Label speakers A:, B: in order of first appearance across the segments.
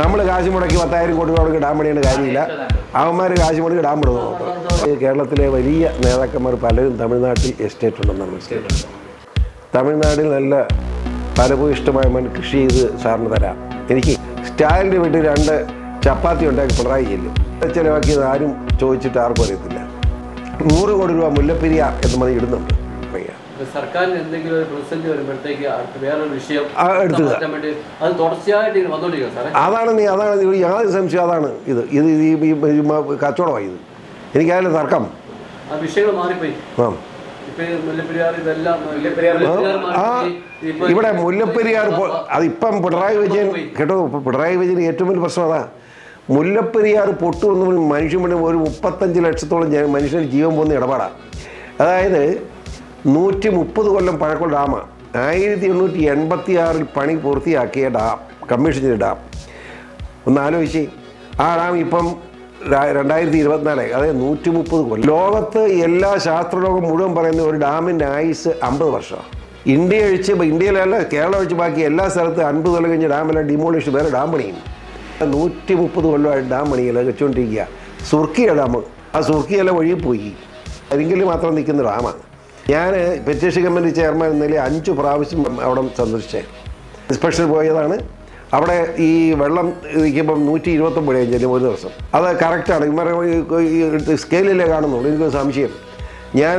A: നമ്മൾ കാശ് മുടക്കി പത്തായിരം കോടി രൂപ ഇടാൻ പണിയേണ്ട കാര്യമില്ല. അവന്മാർ കാശ് മുടക്കി ഇടാൻ പെടുന്നു കേരളത്തിലെ വലിയ നേതാക്കന്മാർ പലരും തമിഴ്നാട്ടിൽ എസ്റ്റേറ്റ് ഉണ്ടെന്ന് മനസ്സിലാക്കുന്നത് തമിഴ്നാട്ടിൽ നല്ല ഫലഭൂയിഷ്ടമായ മൺ കൃഷി ചെയ്ത് സാറിന് തരാം. എനിക്ക് സ്റ്റാലിന്റെ വീട്ടിൽ രണ്ട് ചപ്പാത്തി ഉണ്ടാക്കി പിണറായി ചെല്ലും ചിലവാക്കിയത് ആരും ചോദിച്ചിട്ട് ആർക്കും അറിയത്തില്ല. നൂറ് കോടി രൂപ മുല്ലപ്പെരിയ എന്ന് പറഞ്ഞ് ഇടുന്നുണ്ട്. പയ്യ.
B: സർക്കാരിന് എന്തെങ്കിലും ഒരു പ്രതിസന്ധി വരുമ്പോഴത്തേക്ക് വേറൊരു വിഷയം അത് തുടർച്ചയായിട്ട് ഇങ്ങനെ വന്നുകൊണ്ടിരിക്കുക സാറേ.
A: അതാണ് നീ അതാണ് യാതൊരു സംശയം അതാണ് ഇത്. ഇത് ഈ കച്ചവടമായി ഇത്. എനിക്കതിലെ തർക്കം.
B: ആ വിഷയങ്ങൾ മാറിപ്പോയി.
A: ആ. ഇവിടെ മുല്ലപ്പെരിയാർ അതിപ്പം പിണറായി വിജയൻ കേട്ടോ പിണറായി വിജയൻ ഏറ്റവും വലിയ പ്രശ്നം അതാ. മുല്ലപ്പെരിയാർ പൊട്ടു പറഞ്ഞ് മനുഷ്യൻ ഒരു മുപ്പത്തഞ്ച് ലക്ഷത്തോളം മനുഷ്യന് ജീവൻ പോകുന്ന ഇടപാടാണ് അതായത് നൂറ്റി മുപ്പത് കൊല്ലം പഴക്കമുള്ള ഡാമാണ് ആയിരത്തി എണ്ണൂറ്റി എൺപത്തി ആറിൽ പണി പൂർത്തിയാക്കിയ ഡാം കമ്മീഷൻ ചെയ്ത ഡാം. ഒന്ന് ആലോചിച്ച്. ആ ഡാം ഇപ്പം രണ്ടായിരത്തി ഇരുപത്തിനാല് അതായത് നൂറ്റി മുപ്പത് കൊല്ലം. ലോകത്ത് എല്ലാ ശാസ്ത്രലോകം മുഴുവൻ പറയുന്ന ഒരു ഡാമിന്റെ ആയുസ് അമ്പത് വർഷമാണ് ഇന്ത്യ ഒഴിച്ച് ഇപ്പോൾ ഇന്ത്യയിലല്ല കേരളം ഒഴിച്ച് ബാക്കി എല്ലാ സ്ഥലത്തും അൻപത് കൊല്ലം കഴിഞ്ഞ ഡാമെല്ലാം ഡിമോളിഷ് വേറെ ഡാം പണിയും. നൂറ്റി മുപ്പത് കൊല്ലമായിട്ട് ഡാം പണിയില്ല വെച്ചുകൊണ്ടിരിക്കുക സുർക്കിയ ഡാം. ആ സുർക്കിയെല്ലാം ഒഴുകിപ്പോയി. പോയി കരിങ്കൽ മാത്രം നിൽക്കുന്ന ഡാമാണ്. ഞാൻ പെറ്റീഷൻ കമ്മിറ്റി ചെയർമാൻ എന്നതിൽ അഞ്ച് പ്രാവശ്യം അവിടെ സന്ദർശിച്ചേ. ഇൻസ്പെക്ഷൻ പോയതാണ്. അവിടെ ഈ വെള്ളം നിൽക്കുമ്പം നൂറ്റി ഇരുപത്തൊമ്പത് ചെല്ലും ഒരു ദിവസം. അത് കറക്റ്റാണ് ഇവരെ സ്കെയിലിലേ കാണുന്നുള്ളൂ. എനിക്കൊരു സംശയം. ഞാൻ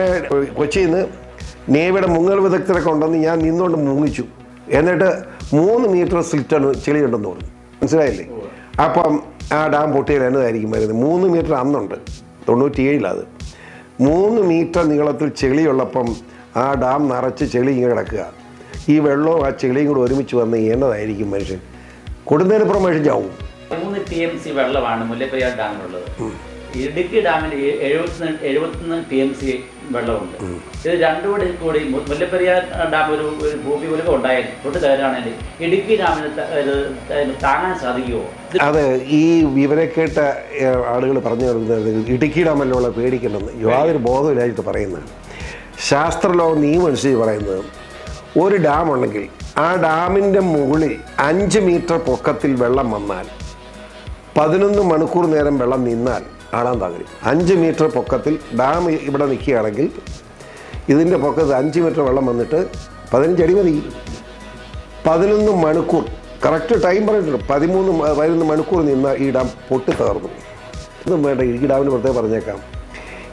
A: കൊച്ചിയിൽ നിന്ന് നേവിയുടെ മുങ്ങൽ വിദഗ്ധരെ കൊണ്ടുവന്ന് ഞാൻ നിന്നുകൊണ്ട് മുങ്ങിച്ചു. എന്നിട്ട് മൂന്ന് മീറ്റർ സ്ലിറ്റാണ് ചെളിയുണ്ടെന്ന് പറഞ്ഞു. മനസ്സിലായില്ലേ? അപ്പം ആ ഡാം പൊട്ടിയാൽ എന്നതായിരിക്കും വരുന്നത്. മൂന്ന് മീറ്റർ അന്നുണ്ട്. തൊണ്ണൂറ്റിയേഴിലത് മൂന്ന് മീറ്റർ നീളത്തിൽ ചെളിയുള്ളപ്പം ആ ഡാം നിറച്ച് ചെളി ഇങ്ങനെ കിടക്കുക. ഈ വെള്ളവും ആ ചെളിയും കൂടെ ഒരുമിച്ച് വന്ന് എന്നതായിരിക്കും മനുഷ്യൻ. കൊടുന്നതിനപ്പുറം മനുഷ്യൻ ചാവും.
C: മൂന്ന് ടി എം സി വെള്ളമാണ് മുല്ലപ്പെരിയാർ ഡാമിലുള്ളത് ഇടുക്കി ഡാമിൽ എഴുപത്തി എഴുപത്തിയൊന്ന് ടി എം സി വെള്ളമുണ്ട്. ഇത് രണ്ടും കൂടി കൂടി മുല്ലപ്പെരിയാർ ഡാം ഒരു ഒരു ഭൂമി ഉലകം ഉണ്ടായാൽ തൊട്ട് തരാണെങ്കിൽ ഇടുക്കി ഡാമിന് താങ്ങാൻ സാധിക്കുമോ അതെ
A: അത് ഈ വിവരക്കേട്ട ആളുകൾ പറഞ്ഞു വരുന്നത് ഇടുക്കി ഡാമല്ലുള്ള പേടിക്കണമെന്ന് യാതൊരു ബോധമില്ലായിട്ട് പറയുന്നത്. ശാസ്ത്രലോകം നിയമം അനുസരിച്ച് പറയുന്നത് ഒരു ഡാം ഉണ്ടെങ്കിൽ ആ ഡാമിന്റെ മുകളിൽ അഞ്ച് മീറ്റർ പൊക്കത്തിൽ വെള്ളം വന്നാൽ പതിനൊന്ന് മണിക്കൂർ നേരം വെള്ളം നിന്നാൽ ആടാൻ തകരും അഞ്ച് മീറ്റർ പൊക്കത്തിൽ ഡാം ഇവിടെ നിൽക്കുകയാണെങ്കിൽ ഇതിന്റെ പൊക്കത്ത് അഞ്ച് മീറ്റർ വെള്ളം വന്നിട്ട് പതിനഞ്ച് അടി മതി. പതിനൊന്ന് മണിക്കൂർ. കറക്റ്റ് ടൈം പറഞ്ഞിട്ടുണ്ട്. പതിമൂന്ന് പതിനൊന്ന് മണിക്കൂർ നിന്ന് ഈ ഡാം പൊട്ടി തകർന്നു ഇതും വേണ്ട ഇടുക്കി ഡാമിന് പ്രത്യേകം പറഞ്ഞേക്കാം.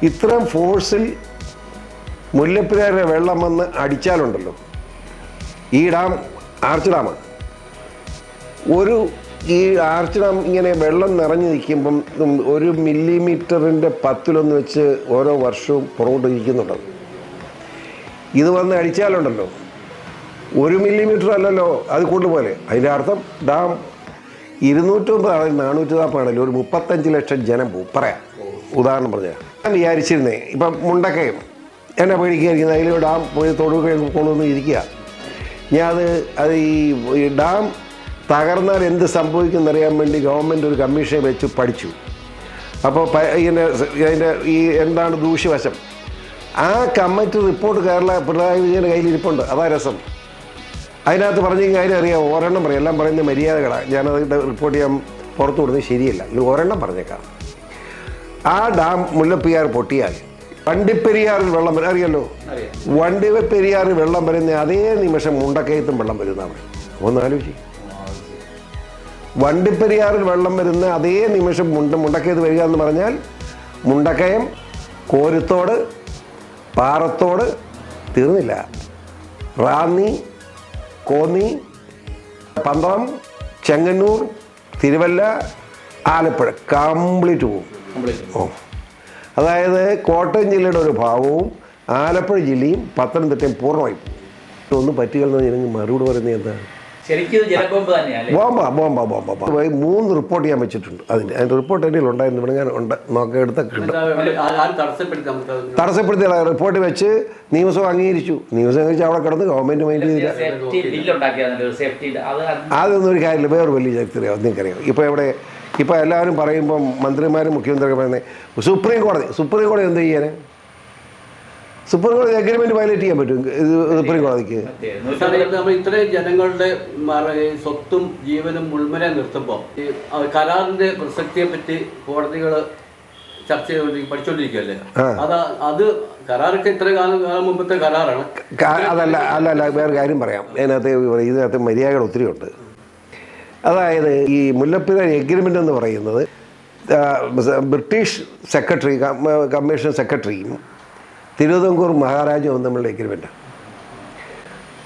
A: ഇത്രയും ഫോഴ്സിൽ മുല്ലപ്പെരിയാറിലെ വെള്ളം വന്ന് അടിച്ചാലുണ്ടല്ലോ. ഈ ഡാം ആർച്ച് ഡാമാണ്. ഒരു ഈ ആർച്ച് ഡാം ഇങ്ങനെ വെള്ളം നിറഞ്ഞു നിൽക്കുമ്പം ഒരു മില്ലിമീറ്ററിന്റെ പത്തിലൊന്ന് വെച്ച് ഓരോ വർഷവും പുറകോട്ട് ഇരിക്കുന്നുണ്ട് ഇത് വന്ന് അടിച്ചാലുണ്ടല്ലോ. ഒരു മില്ലിമീറ്റർ അല്ലല്ലോ അത് കൊണ്ടുപോലെ. അതിന്റെ അർത്ഥം ഡാം ഇരുന്നൂറ്റൊമ്പത് ആണെങ്കിൽ നാനൂറ്റി നാൽപ്പതാണല്ലോ ഒരു മുപ്പത്തഞ്ച് ലക്ഷം ജനം പോവും. പറയാം. ഉദാഹരണം പറഞ്ഞാൽ ഞാൻ വിചാരിച്ചിരുന്നേ ഇപ്പം മുണ്ടക്കയം. എന്നെ പേടിക്കാതിരിക്കുന്നത്? അതിൽ ഡാം പോയി തൊടുക കൊള്ളുന്നു ഇരിക്കുക. ഞാൻ അത് അത് ഈ ഡാം തകർന്നാൽ എന്ത് സംഭവിക്കുമെന്നറിയാൻ വേണ്ടി ഗവൺമെന്റ് ഒരു കമ്മീഷനെ വെച്ച് പഠിച്ചു. അപ്പോൾ ഇങ്ങനെ ഇതിന്റെ അതിന്റെ ഈ എന്താണ് ദൂഷ്യവശം? ആ കമ്മിറ്റി റിപ്പോർട്ട് കേരള പിണറായി വിജയന്റെ കയ്യിൽ ഇരിപ്പുണ്ട് അതാ രസം. അതിനകത്ത് പറഞ്ഞ കാര്യം അറിയാം ഒരെണ്ണം പറയും. എല്ലാം പറയുന്നത് മര്യാദകളാണ് ഞാനത് റിപ്പോർട്ട് ചെയ്യാൻ പുറത്തു വിടുന്നത് ശരിയല്ല. ഇത് ഒരെണ്ണം പറഞ്ഞേക്കാം. ആ ഡാം മുല്ലപ്പെരിയാർ പൊട്ടിയാൽ വണ്ടിപ്പെരിയാറിൽ വെള്ളം വരും. അറിയാലോ? വണ്ടിപ്പെരിയാറിൽ വെള്ളം വരുന്ന അതേ നിമിഷം മുണ്ടക്കയത്തും വെള്ളം വരുന്നതാണ് ഒന്ന് ആലോചിച്ച് വണ്ടിപ്പെരിയാറിൽ വെള്ളം വരുന്ന അതേ നിമിഷം മുണ്ട മുണ്ടക്കയത്ത് വരിക എന്ന് പറഞ്ഞാൽ മുണ്ടക്കയം കോരുത്തോട് പാറത്തോട് തീർന്നില്ല. റാന്നി കോന്നി പന്തളം ചെങ്ങന്നൂർ തിരുവല്ല ആലപ്പുഴ. കംപ്ലീറ്റ്
B: പോവും.
A: ഓ. അതായത് കോട്ടയം ജില്ലയുടെ ഒരു ഭാഗവും ആലപ്പുഴ ജില്ലയും പത്തനംതിട്ടയും പൂർണമായി. ഒന്നും പറ്റുകയെന്ന് പറഞ്ഞാൽ മറുപടി പറയുന്നത് എന്താ? ബോംബ ബോംബ ബോംബ ബോംബ. മൂന്ന് റിപ്പോർട്ട് ചെയ്യാൻ വെച്ചിട്ടുണ്ട് അതിന്റെ അതിന്റെ റിപ്പോർട്ട് എന്റെ ഉണ്ടായിരുന്നു ഇവിടെ ഞാൻ ഉണ്ട്. നോക്കി എടുത്തൊക്കെ ഉണ്ട്
B: ആരും തടസ്സപ്പെടുത്തി നമുക്ക് അത്
A: തടസ്സപ്പെടുത്തിയ റിപ്പോർട്ട് വെച്ച് നിയമസഭ അംഗീകരിച്ചു. നിയമസഭ അംഗീകരിച്ച് അവിടെ കിടന്ന് ഗവൺമെന്റ് മൈൻഡ് ചെയ്തില്ല. അതൊന്നും ഒരു കാര്യമില്ല. വേറെ വലിയ ചരിത്രം നിങ്ങൾക്കറിയാം. ഇപ്പോൾ ഇവിടെ ഇപ്പോൾ എല്ലാവരും പറയുമ്പോൾ മന്ത്രിമാരും മുഖ്യമന്ത്രിയൊക്കെ പറയുന്നത് സുപ്രീം കോടതി. സുപ്രീം കോടതി എന്ത് ചെയ്യാൻ സുപ്രീം കോടതി അഗ്രിമെന്റ് വയലേറ്റ് ചെയ്യാൻ പറ്റും. ഇത് സുപ്രീം കോടതിക്ക്
B: ഇത്രയും ജനങ്ങളുടെ സ്വത്തും ജീവനും മുൾമുന നിർത്തുമ്പോൾ ഈ കരാറിന്റെ പ്രസക്തിയെ പറ്റി കോടതികൾ ചർച്ച ചെയ്തുകൊണ്ടിരിക്കും പഠിച്ചുകൊണ്ടിരിക്കുകയല്ലേ
A: ആ.
B: അത് അത് കരാറൊക്കെ ഇത്ര കാലം കാലം മുമ്പത്തെ കരാറാണ്.
A: അതല്ല അല്ല അല്ല വേറെ കാര്യം പറയാം. അതിനകത്ത് ഇതിനകത്ത് മര്യാദകൾ ഒത്തിരി ഉണ്ട്. അതായത് ഈ മുല്ലപ്പെരിയാർ എഗ്രിമെന്റ് എന്ന് പറയുന്നത് ബ്രിട്ടീഷ് സെക്രട്ടറി കമ്മീഷൻ സെക്രട്ടറിയും തിരുവിതാംകൂർ മഹാരാജാവും തമ്മിലുള്ള എഗ്രിമെന്റാണ്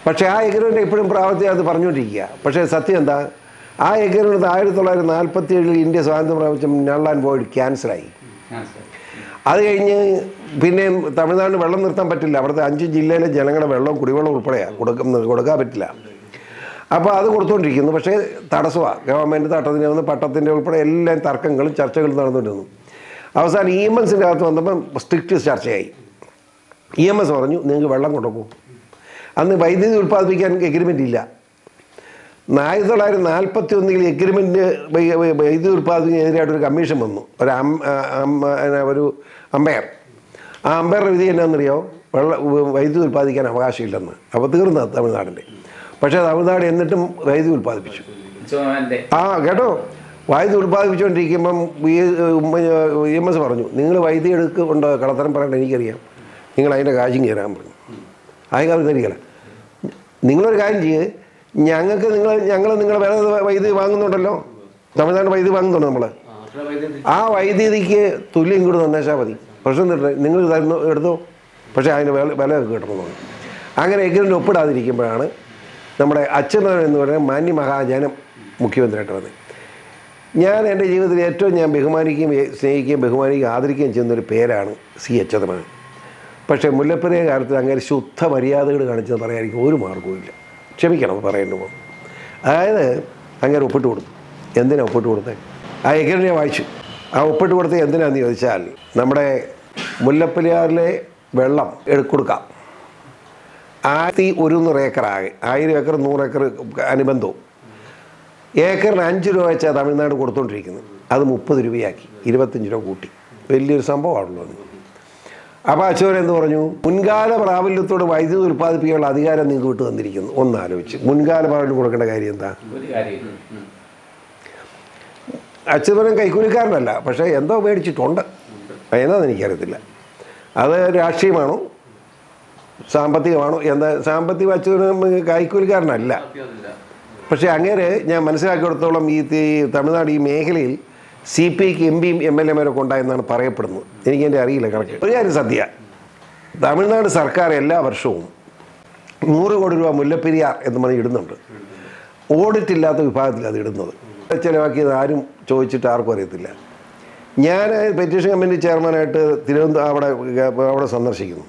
A: പക്ഷേ ആ എഗ്രിമെന്റ് എപ്പോഴും പ്രാവർത്തികം അത് പറഞ്ഞുകൊണ്ടിരിക്കുക. പക്ഷേ സത്യം എന്താ? ആ എഗ്രിമെന്റ് ആയിരത്തി തൊള്ളായിരത്തി നാൽപ്പത്തി ഏഴിൽ ഇന്ത്യ സ്വാതന്ത്ര്യം പ്രാപിച്ച നൾ ആൻഡ് വോയിഡ് ക്യാൻസലായി. അത് കഴിഞ്ഞ് പിന്നെ തമിഴ്നാട് വെള്ളം നിർത്താൻ പറ്റില്ല. അവിടുത്തെ അഞ്ച് ജില്ലയിലെ ജനങ്ങളുടെ വെള്ളം കുടിവെള്ളം ഉൾപ്പെടെയാണ് കൊടുക്കുന്നത് കൊടുക്കാൻ പറ്റില്ല. അപ്പോൾ അത് കൊടുത്തുകൊണ്ടിരിക്കുന്നു പക്ഷേ തടസ്സമാണ് ഗവൺമെന്റ് തട്ടത്തിന്റെ വന്ന് പട്ടത്തിന്റെ ഉൾപ്പെടെ എല്ലാ തർക്കങ്ങളും ചർച്ചകളും നടന്നുകൊണ്ടിരുന്നു. അവസാനം ഇ എം എസിന്റെ അകത്ത് വന്നപ്പം സ്ട്രിക്റ്റ് ചർച്ചയായി. ഇ എം എസ് പറഞ്ഞു നിങ്ങൾക്ക് വെള്ളം കൊടുക്കും അന്ന് വൈദ്യുതി ഉൽപ്പാദിപ്പിക്കാൻ എഗ്രിമെന്റ് ഇല്ല. ആയിരത്തി തൊള്ളായിരത്തി നാൽപ്പത്തി ഒന്നിൽ എഗ്രിമെന്റ് വൈദ്യുതി ഉൽപ്പാദിപ്പിക്കുന്നതിനെതിരായിട്ട് ഒരു കമ്മീഷൻ വന്നു. ഒരു ഒരു അമ്പയർ ആ അമ്പയറുടെ വിധി എന്നാണെന്നറിയോ? വെള്ള വൈദ്യുതി ഉൽപ്പാദിക്കാൻ അവകാശമില്ലെന്ന്. അപ്പോൾ തീർന്ന തമിഴ്നാടിന്റെ. പക്ഷേ തമിഴ്നാട് എന്നിട്ടും വൈദ്യുതി ഉൽപ്പാദിപ്പിച്ചു. ആ കേട്ടോ? വൈദ്യുതി ഉൽപ്പാദിപ്പിച്ചുകൊണ്ടിരിക്കുമ്പം ഇ എം എസ് പറഞ്ഞു നിങ്ങൾ വൈദ്യുതി എടുക്കുന്നുണ്ടോ? കളത്തരം പറയണ്ട എനിക്കറിയാം. നിങ്ങൾ അതിന്റെ കാശും കയറാൻ പറഞ്ഞു. അതിന് കാലത്ത് തരികയില്ല നിങ്ങളൊരു കാര്യം ചെയ്യ്. ഞങ്ങൾക്ക് നിങ്ങൾ ഞങ്ങൾ നിങ്ങൾ വേറെ വൈദ്യുതി വാങ്ങുന്നുണ്ടല്ലോ. തമിഴ്നാട് വൈദ്യുതി വാങ്ങുന്നുണ്ട് നമ്മൾ
B: ആ,
A: വൈദ്യുതിക്ക് തുല്യം കൂടി തന്നേച്ചാൽ മതി. പ്രശ്നം നിങ്ങൾ തരുന്നു എടുത്തോ. പക്ഷേ അതിന് വില വില കിട്ടണമെന്ന് അങ്ങനെ എഗ്രിമെന്റ് ഒപ്പിടാതിരിക്കുമ്പോഴാണ് നമ്മുടെ അച്യുതൻ എന്ന് പറയുന്ന മാന്യമഹാജനം മുഖ്യമന്ത്രിയായിട്ട് വന്നത്. ഞാൻ എന്റെ ജീവിതത്തിൽ ഏറ്റവും ഞാൻ ബഹുമാനിക്കുകയും സ്നേഹിക്കുകയും ബഹുമാനിക്കുകയും ആദരിക്കുകയും ചെയ്യുന്ന ഒരു പേരാണ് സി അച്യുതമൻ പക്ഷേ മുല്ലപ്പെരിയ കാലത്ത് അങ്ങനെ ശുദ്ധ മര്യാദകൾ കാണിച്ചെന്ന് പറയാൻ എനിക്ക് ഒരു മാർഗവും ഇല്ല. ക്ഷമിക്കണം പറയേണ്ടത് അതായത് അങ്ങനെ ഒപ്പിട്ട് കൊടുത്തു. എന്തിനാണ് ഒപ്പിട്ട് കൊടുത്തത് ആ എഗ്രിമെന്റ് ഞാൻ വായിച്ചു. ആ ഒപ്പിട്ട് കൊടുത്തത് എന്തിനാണെന്ന് ചോദിച്ചാൽ നമ്മുടെ മുല്ലപ്പെരിയാറിലെ വെള്ളം എടുക്കൊടുക്കാം ആയിരത്തി ഒരുന്നൂറ് ഏക്കറാകെ ആയിരം ഏക്കർ നൂറ് ഏക്കർ അനുബന്ധവും. ഏക്കറിന് അഞ്ച് രൂപ വെച്ചാൽ തമിഴ്നാട് കൊടുത്തുകൊണ്ടിരിക്കുന്നത് അത് മുപ്പത് രൂപയാക്കി ഇരുപത്തഞ്ച് രൂപ കൂട്ടി. വലിയൊരു സംഭവമാണല്ലോ അപ്പോൾ അച്ഛൻ എന്ന് പറഞ്ഞു? മുൻകാല പ്രാബല്യത്തോട് വൈദ്യുതി ഉൽപ്പാദിപ്പിക്കാനുള്ള അധികാരം നിങ്ങൾക്ക് വിട്ടു തന്നിരിക്കുന്നു ഒന്ന് ആലോചിച്ച് മുൻകാല പ്രാബല്യം കൊടുക്കേണ്ട കാര്യം എന്താ? അച്യുതനും കൈക്കൂലിക്കാരനല്ല. പക്ഷേ എന്തോ മേടിച്ചിട്ടുണ്ട്. എന്നാന്ന് എനിക്കറിയത്തില്ല. അത് രാഷ്ട്രീയമാണോ? സാമ്പത്തികമാണോ? എന്താ സാമ്പത്തിക അച്യുതനും കൈക്കൂലിക്കാരനല്ല. പക്ഷേ അങ്ങനെ ഞാൻ മനസ്സിലാക്കിയെടുത്തോളം ഈ തമിഴ്നാട് ഈ മേഖലയിൽ സി പി ഐക്ക് എം പിയും എം എൽ എമാരൊക്കെ ഉണ്ടായെന്നാണ് പറയപ്പെടുന്നത്. എനിക്ക് എന്റെ അറിയില്ല കണക്ക്. ഒരു കാര്യം സദ്യ. തമിഴ്നാട് സർക്കാർ എല്ലാ വർഷവും നൂറ് കോടി രൂപ മുല്ലപ്പെരിയാർ എന്ന് പറഞ്ഞ് ഇടുന്നുണ്ട്. ഓഡിറ്റ് ഇല്ലാത്ത വിഭാഗത്തിൽ അത് ഇടുന്നത്. ചിലവാക്കിയത് ആരും ചോദിച്ചിട്ട് ആർക്കും അറിയത്തില്ല. ഞാൻ പെറ്റീഷൻ കമ്മിറ്റി ചെയർമാനായിട്ട് തിരുവനന്തപുരം അവിടെ അവിടെ സന്ദർശിക്കുന്നു.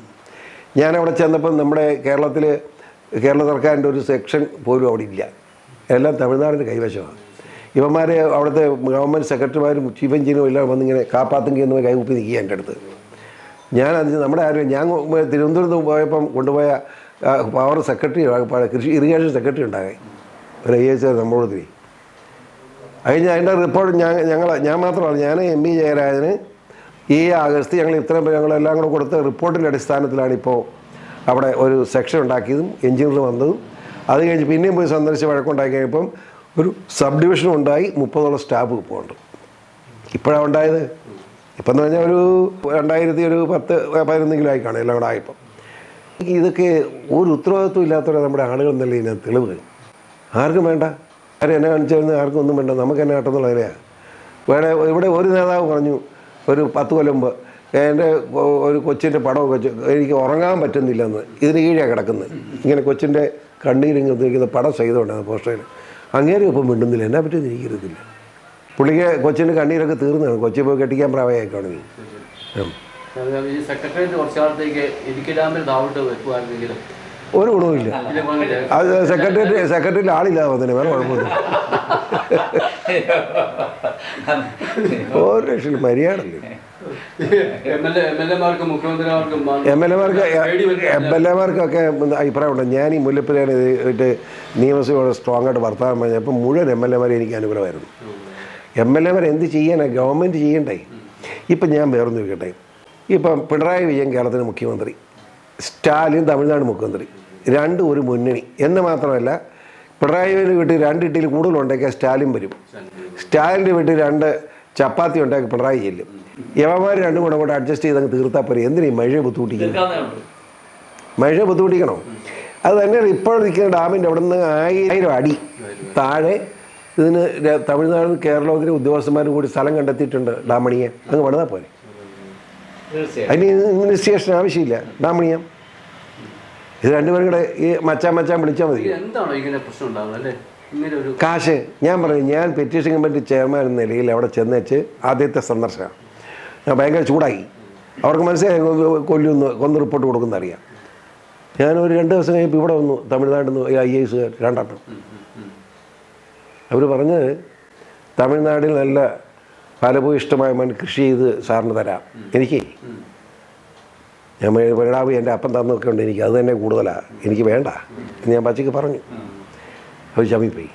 A: ഞാൻ അവിടെ ചെന്നപ്പോൾ നമ്മുടെ കേരളത്തിൽ കേരള സർക്കാരിന്റെ ഒരു സെക്ഷൻ പോലും അവിടെ ഇല്ല. എല്ലാം തമിഴ്നാടിന്റെ കൈവശമാണ്. ഇവന്മാർ അവിടുത്തെ ഗവൺമെന്റ് സെക്രട്ടറിമാരും ചീഫ് എഞ്ചിനീയറും എല്ലാം വന്നിങ്ങനെ കാപ്പാത്തെങ്കിൽ എന്ന് കൈകുപ്പി നിൽക്കുക എന്റെ അടുത്ത്. ഞാൻ അതിന് നമ്മുടെ ആരും ഞാൻ തിരുവനന്തപുരത്ത് പോയപ്പം കൊണ്ടുപോയ പവർ സെക്രട്ടറി കൃഷി ഇറിഗേഷൻ സെക്രട്ടറി ഉണ്ടായി. ഒരു ഐ എസ് നമ്മളോട് തിരി അതിന് അതിന്റെ റിപ്പോർട്ട് ഞാൻ ഞങ്ങൾ ഞാൻ മാത്രമാണ് ഞാൻ എം ബി ജയരാജന് ഈ ആഗസ്റ്റ് ഞങ്ങൾ ഇത്രയും ഞങ്ങളെല്ലാം കൂടെ കൊടുത്ത റിപ്പോർട്ടിന്റെ അടിസ്ഥാനത്തിലാണ് ഇപ്പോൾ അവിടെ ഒരു സെക്ഷൻ ഉണ്ടാക്കിയതും എഞ്ചിനീയർ വന്നതും. അത് കഴിഞ്ഞ് പിന്നെയും പോയി സന്ദർശിച്ച് വഴക്കുണ്ടാക്കി കഴിഞ്ഞപ്പം ഒരു സബ് ഡിവിഷൻ ഉണ്ടായി മുപ്പതോളം സ്റ്റാഫ് ഇപ്പോൾ ഉണ്ട് ഇപ്പോഴാണ് ഉണ്ടായത്? ഇപ്പം എന്ന് പറഞ്ഞാൽ ഒരു രണ്ടായിരത്തി ഒരു പത്ത് പതിനൊന്നെങ്കിലും ആയി ആയിക്കാണ് എല്ലാം കൂടെ ആയപ്പം. ഇതൊക്കെ ഒരു ഉത്തരവാദിത്വം ഇല്ലാത്തവരെ നമ്മുടെ ആളുകൾ എന്നല്ലേ ഇതിനെ തെളിവ്? ആർക്കും വേണ്ട. ആരും എന്നെ കാണിച്ചു ആർക്കും ഒന്നും വേണ്ട. നമുക്ക് എന്നെ കാട്ടെന്നുള്ളതിനെയാണ് വേറെ ഇവിടെ ഒരു നേതാവ് പറഞ്ഞു ഒരു പത്ത് കൊല്ലം മുമ്പ് എന്റെ ഒരു കൊച്ചിന്റെ പടമൊക്കെ എനിക്ക് ഉറങ്ങാൻ പറ്റുന്നില്ലെന്ന്. ഇതിന് കീഴാണ് കിടക്കുന്നത്. ഇങ്ങനെ കൊച്ചിന്റെ കണ്ണീരിങ്ങനെ പടം ചെയ്തുകൊണ്ടാണ് പോസ്റ്ററിൽ അങ്ങേരും ഒപ്പം മിണ്ടുന്നില്ല. എന്നാ പറ്റി എനിക്കറിയത്തില്ല. പുള്ളിക്ക് കൊച്ചിന്റെ കണ്ണീരൊക്കെ തീർന്നതാണ് കൊച്ചി പോയി കെട്ടിക്കാൻ
B: ഇടുക്കി ഡാമിൽ
A: ഒരു ഗുണവുമില്ല. അത് സെക്രട്ടറി സെക്രട്ടറിയിൽ ആളില്ലാതെ വന്നതിന് വേറെ കുഴപ്പമില്ല ഒരു ലക്ഷം മര്യാദല്ലേ
B: എം എൽ എമാർക്കും
A: എം എൽ എമാർക്കൊക്കെ അഭിപ്രായമുണ്ട്. ഞാൻ ഈ മുല്ലപ്പെരിയാർ ഇട്ട് നിയമസഭയോട് സ്ട്രോങ് ആയിട്ട് വർത്തമാനം പറഞ്ഞപ്പോൾ മുഴുവൻ എം എൽ എമാരെ എനിക്ക് അനുഗ്രഹമായിരുന്നു. എം എൽ എമാർ എന്ത് ചെയ്യാനാണ് ഗവൺമെന്റ് ചെയ്യണ്ടേ? ഇപ്പം ഞാൻ വേറൊന്ന് ചോദിക്കട്ടെ. ഇപ്പം പിണറായി വിജയൻ കേരളത്തിന് മുഖ്യമന്ത്രി സ്റ്റാലിൻ തമിഴ്നാട് മുഖ്യമന്ത്രി രണ്ടും ഒരു മുന്നണി എന്ന് മാത്രമല്ല പിണറായിയുടെ വീട്ടിൽ രണ്ട് ഇട്ടിയിൽ കൂടുതലുണ്ടെങ്കിൽ സ്റ്റാലിൻ വരും. സ്റ്റാലിന്റെ വീട്ടിൽ രണ്ട് ചപ്പാത്തി ഉണ്ടാക്കി പിണറായി ചെല്ലും യവന്മാർ രണ്ടും കൂടെ കൂടെ അഡ്ജസ്റ്റ് ചെയ്ത് അങ്ങ് തീർത്താൽ പോരെ. എന്തിനീ മഴ ബുദ്ധിമുട്ടിക്കുന്നത്?
C: തീർക്കാവുന്നേ ഉള്ളൂ
A: മഴ ബുദ്ധിമുട്ടിക്കണോ? അത് തന്നെ ഇപ്പോൾ നിൽക്കുന്ന ഡാമിന്റെ അവിടെ നിന്ന് ആയിരം അടി താഴെ ഇതിന് തമിഴ്നാട് കേരളത്തിലെ ഉദ്യോഗസ്ഥന്മാരും കൂടി സ്ഥലം കണ്ടെത്തിയിട്ടുണ്ട് ഡാമണിയെ. അങ്ങ് പണിതാൽ
C: പോരെ.
A: അതിന് ഇൻവെസ്റ്റിഗേഷൻ ആവശ്യമില്ല. ഡാമണിയ. ഇത് രണ്ടുപേരും കൂടെ ഈ മച്ചാൻ മച്ചാൻ വിളിച്ചാൽ മതി. കാശ്. ഞാൻ പറയും ഞാൻ പെറ്റീഷൻ കമ്മിറ്റി ചെയർമാൻ എന്ന നിലയിൽ അവിടെ ചെന്നേച്ച് ആദ്യത്തെ സന്ദർശനം. ഭയങ്കര ചൂടായി. അവർക്ക് മനസ്സിലായി കൊല്ലുന്ന കൊന്ന് റിപ്പോർട്ട് കൊടുക്കുന്ന അറിയാം. ഞാനൊരു രണ്ട് ദിവസം കഴിഞ്ഞപ്പോൾ ഇവിടെ വന്നു തമിഴ്നാട്ടിൽ നിന്ന് ഐ എസ് രണ്ടെണ്ണം. അവർ പറഞ്ഞ് തമിഴ്നാട്ടിൽ നല്ല ഫലഭൂയിഷ്ടമായ മൺ കൃഷി ചെയ്ത് സാറിന് തരാം. എനിക്ക്. ഞാൻ പരിണാമി എന്റെ അപ്പം തന്നൊക്കെ ഉണ്ട് എനിക്ക്. അത് തന്നെ കൂടുതലാണ് എനിക്ക് വേണ്ട. എന്ന് ഞാൻ പച്ചയ്ക്ക് പറഞ്ഞു. അവർ ചമ്മിപ്പോയി.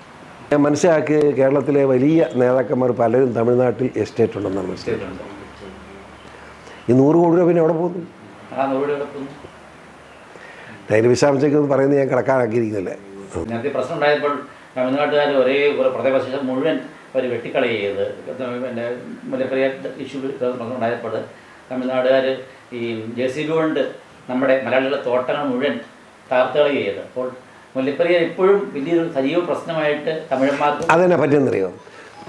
A: ഞാൻ മനസ്സിലാക്കി കേരളത്തിലെ വലിയ നേതാക്കന്മാർ പലരും തമിഴ്നാട്ടിൽ എസ്റ്റേറ്റ് ഉണ്ടെന്നാണ്
C: മനസ്സിലായിട്ടുണ്ടോ.
A: ഈ നൂറ് കോടി രൂപ പിന്നെ എവിടെ പോകുന്നു? തൈര് വിശാംശയ്ക്കൊന്നും പറയുന്നത് ഞാൻ കിടക്കാനാക്കിയിരിക്കുന്നില്ലേ?
C: നേരത്തെ പ്രശ്നം ഉണ്ടായപ്പോൾ തമിഴ്നാട്ടുകാർ ഒരേ ഒരു പ്രദേശം മുഴുവൻ അവർ വെട്ടിക്കളയത് എന്റെ മുല്ലപ്പെരിയാർ ഇഷ്യൂ പ്രശ്നം ഉണ്ടായപ്പോൾ തമിഴ്നാടുകാർ ഈ ജെ സി ബി കൊണ്ട് നമ്മുടെ മലയാളികളുടെ തോട്ടങ്ങൾ മുഴുവൻ തകർത്തുകളി ചെയ്ത്. അപ്പോൾ മുല്ലപ്പെരിയാർ ഇപ്പോഴും വലിയൊരു സജീവ പ്രശ്നമായിട്ട് തമിഴന്മാർക്ക്
A: അതെന്നെ പറ്റിയെന്നറിയോ?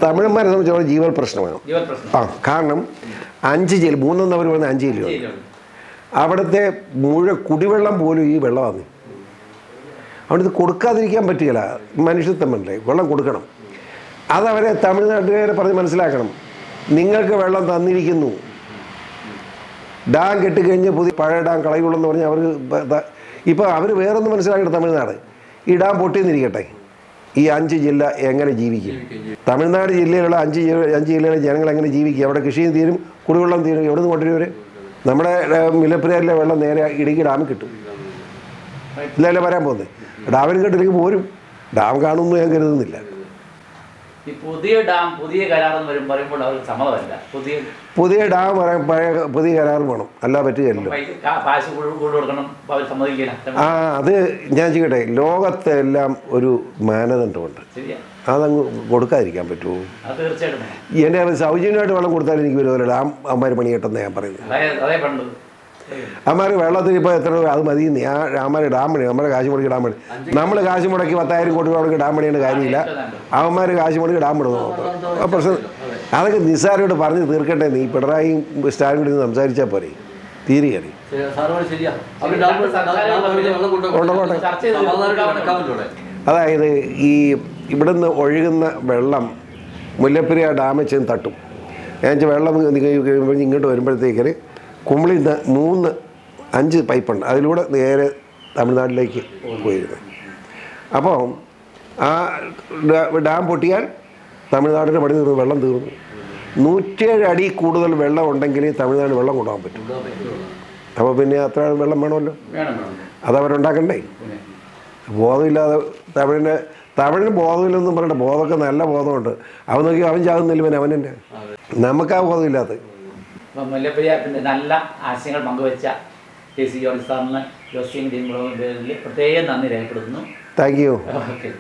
A: തമിഴന്മാരെ സംബന്ധിച്ചോളം ജീവൽ പ്രശ്നമാണ് ആ കാരണം അഞ്ച് ജയിൽ മൂന്നെന്ന് അവർ പറഞ്ഞ അഞ്ച്
C: ജയിലുകൾ.
A: അവിടുത്തെ മുഴുവൻ കുടിവെള്ളം പോലും ഈ വെള്ളമാണ് അവിടുത്തെ കൊടുക്കാതിരിക്കാൻ പറ്റുകയില്ല മനുഷ്യത്വമല്ലേ വെള്ളം കൊടുക്കണം. അതവരെ തമിഴ്നാട്ടുകാരെ പറഞ്ഞ് മനസ്സിലാക്കണം നിങ്ങൾക്ക് വെള്ളം തന്നിരിക്കുന്നു. ഡാം കെട്ടിക്കഴിഞ്ഞ് പുതിയ പഴയ ഡാം കളയുള്ളൂ എന്ന് പറഞ്ഞാൽ അവർ ഇപ്പോൾ അവർ വേറൊന്ന് മനസ്സിലാക്കിയിട്ട് തമിഴ്നാട്. ഈ ഡാം പൊട്ടിയെന്നിരിക്കട്ടെ ഈ അഞ്ച് ജില്ല എങ്ങനെ ജീവിക്കും? തമിഴ്നാട് ജില്ലയിലുള്ള അഞ്ച് അഞ്ച് ജില്ലയിലെ ജനങ്ങൾ എങ്ങനെ ജീവിക്കും? അവിടെ കൃഷിയും തീരും കുടിവെള്ളം തീരും. എവിടെ നിന്ന് കൊണ്ടുവരും നമ്മുടെ മിലപ്പുരയിലെ വെള്ളം നേരെ ഇടുക്കി ഡാമിൽ കിട്ടും. ഇല്ലല്ലേ വരാൻ പോകുന്നത്. ഡാമിൽ കിട്ടില്ലെങ്കിൽ പോരും. ഡാം കാണുമെന്ന് ഞാൻ കരുതുന്നില്ല.
C: ഈ പുതിയ ഡാം പുതിയ കരാറും വരും പറയുമ്പോൾ സമ്മതമല്ല. പുതിയ
A: പുതിയ ഡാം പഴയ പുതിയ കരാർ വേണം. അല്ല പറ്റുകയല്ലോ
C: കാശ് കൊടുക്കണം. അവർ സമ്മതിക്കില്ല.
A: ആ അത് ഞാൻ ചെയ്യട്ടെ ലോകത്തെല്ലാം ഒരു മാനദണ്ഡമുണ്ട്. അതങ്ങ് കൊടുക്കാതിരിക്കാൻ പറ്റുമോ?
C: തീർച്ചയായിട്ടും.
A: എന്റെ എന്റെ സൗജന്യമായിട്ട് വെള്ളം കൊടുത്താൽ എനിക്ക് വരുമല്ലോ ഡാം അമ്മമാര് പണി കിട്ടുന്ന ഞാൻ പറയുന്നത്.
C: അതേ അതേ പണ്ട്
A: അമ്മമാർ വെള്ളത്തിന് ഇപ്പോൾ എത്ര രൂപ? അത് മതി. ആ അമ്മമാർ ഡാം പണി. നമ്മുടെ കാശ് മുടക്കി ഡാം പണി. നമ്മൾ കാശ് മുടക്കി പത്തായിരം കോടി രൂപ ഡാം പണിയേണ്ട കാര്യമില്ല. അവന്മാർ കാശ് മുടക്കി ഡാം പണിതു ആ പ്രശ്നം. അതൊക്കെ നിസ്സാരോട് പറഞ്ഞ് തീർക്കട്ടെ. നീ പിണറായിയും സ്റ്റാലിനും കൂടി സംസാരിച്ചാൽ പോരെ. തീരുകയാണ്. അതായത് ഈ ഇവിടുന്ന് ഒഴുകുന്ന വെള്ളം മുല്ലപ്പെരിയാർ ഡാമിൽ ചെന്ന് തട്ടും. ഞാൻ വെച്ചാൽ വെള്ളം ഇങ്ങോട്ട് വരുമ്പോഴത്തേക്കിന് കുമ്പളിൽ നിന്ന് മൂന്ന് അഞ്ച് പൈപ്പുണ്ട്. അതിലൂടെ നേരെ തമിഴ്നാട്ടിലേക്ക് പോയിരുന്നു. അപ്പോൾ ആ ഡാം പൊട്ടിയാൽ തമിഴ്നാടിന്റെ പണി തീർന്നു വെള്ളം തീർന്നു. നൂറ്റേഴ് അടി കൂടുതൽ വെള്ളം ഉണ്ടെങ്കിൽ തമിഴ്നാട് വെള്ളം കൊണ്ടുപോകാൻ പറ്റും. അപ്പോൾ പിന്നെ അത്ര വെള്ളം വേണമല്ലോ?
C: വേണം വേണം.
A: അതവരുണ്ടാക്കണ്ടേ ബോധമില്ലാതെ തമിഴിന്റെ തമിഴിന് ബോധമില്ലെന്നും പറയണ്ട ബോധമൊക്കെ നല്ല ബോധമുണ്ട്. അവൻ നോക്കി അവൻ ചാകുന്നില്ല പിന്നെ അവൻ തന്നെ. നമുക്കാ ബോധമില്ലാത്ത
C: അപ്പം മുല്ലപ്പെരിയാറിന്റെ നല്ല ആശയങ്ങൾ പങ്കുവെച്ച കെ സി ജോർജ് സാറിന് ജോസിയും ടീമുകളും പേരിൽ പ്രത്യേകം നന്ദി രേഖപ്പെടുത്തുന്നു.
A: Thank you.
C: ഓക്കെ.